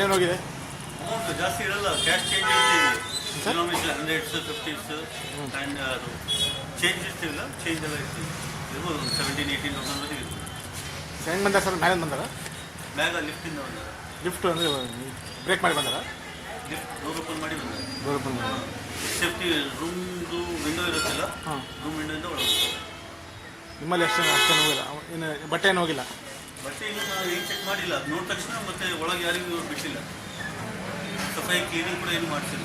ಏನಾಗಿದೆ ಅಮೌಂಟ್ ಜಾಸ್ತಿ ಇರಲ್ಲ ಕ್ಯಾಶ್ ಚೇಂಜ್ ಫಿಫ್ಟೀಸ್ ಆ್ಯಂಡ್ ಅದು ಚೇಂಜ್ ಇರ್ತೀವಿಲ್ಲ ಚೇಂಜ್ ಎಲ್ಲ ಇರ್ತೀವಿ ಇರ್ಬೋದು ಒಂದು ಸೆವೆಂಟೀನ್ ಏಯ್ಟೀನ್ ತೌಸಂಡ್ ಇರ್ಬೋದು ಹೆಂಗೆ ಬಂದಾರ ಸರ್ ಮೇಲೆ ಬಂದಾರ ಬ್ಯಾಗ ಲಿಫ್ಟಿಂದ ಬಂದಾರ ಲಿಫ್ಟ್ ಅಂದರೆ ಬ್ರೇಕ್ ಮಾಡಿ ಬಂದಾರ ಲಿಫ್ಟ್ ಡೋರ್ ಓಪನ್ ಮಾಡಿ ಬಂದಾರ ಮಾಡಿ ಬಂದ ಸೇಫ್ಟಿ ರೂಮ್ದು ವಿಂಡೋ ಇರುತ್ತಲ್ಲ ಹಾಂ. ರೂಮ್ ವಿಂಡೋಯಿಂದ ಒಳಗೆ. ನಿಮ್ಮಲ್ಲಿ ಅಷ್ಟು ಅಷ್ಟೇನು ಹೋಗಿಲ್ಲ. ಏನು ಇನ್ನು ಬಟ್ಟೆ ಏನು ಹೋಗಿಲ್ಲ? ಬಟ್ಟೆ ಇನ್ನೂ ನಾವು ಏನು ಚೆಕ್ ಮಾಡಿಲ್ಲ. ನೋಡಿದ ತಕ್ಷಣ ಮತ್ತೆ ಒಳಗೆ ಯಾರಿಗೂ ಬಿಟ್ಟಿಲ್ಲ. ಸಫಾಯಿ ಕ್ಲೀನಿಂಗ್ ಕೂಡ ಏನು ಮಾಡಿಸಿಲ್ಲ.